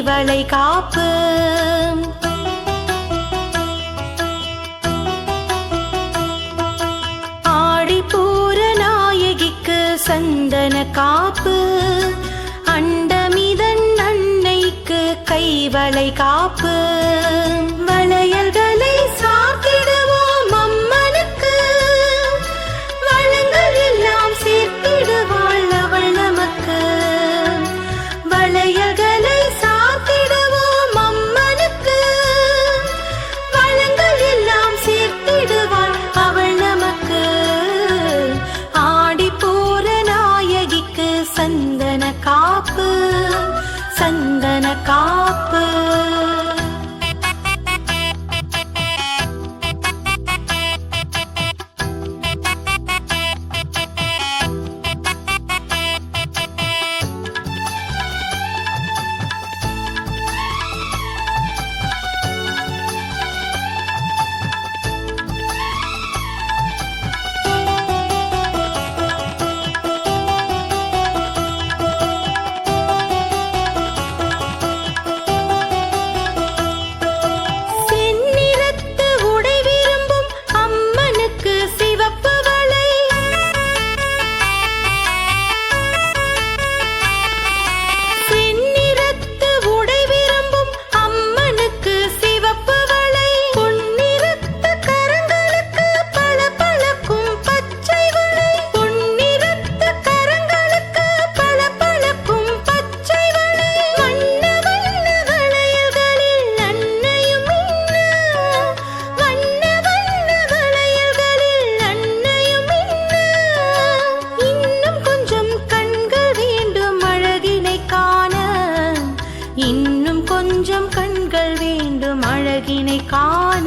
இவளை காப்பு. கண்கள் வேண்டும் அழகினை காண.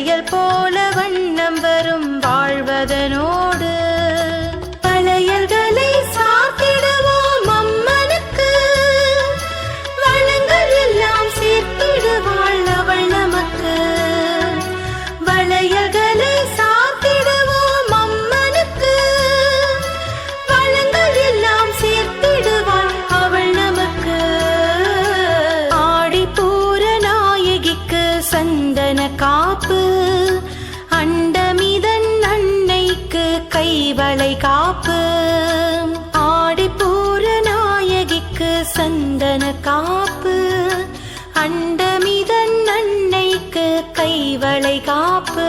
புதையல் போல கைவளை காப்பு.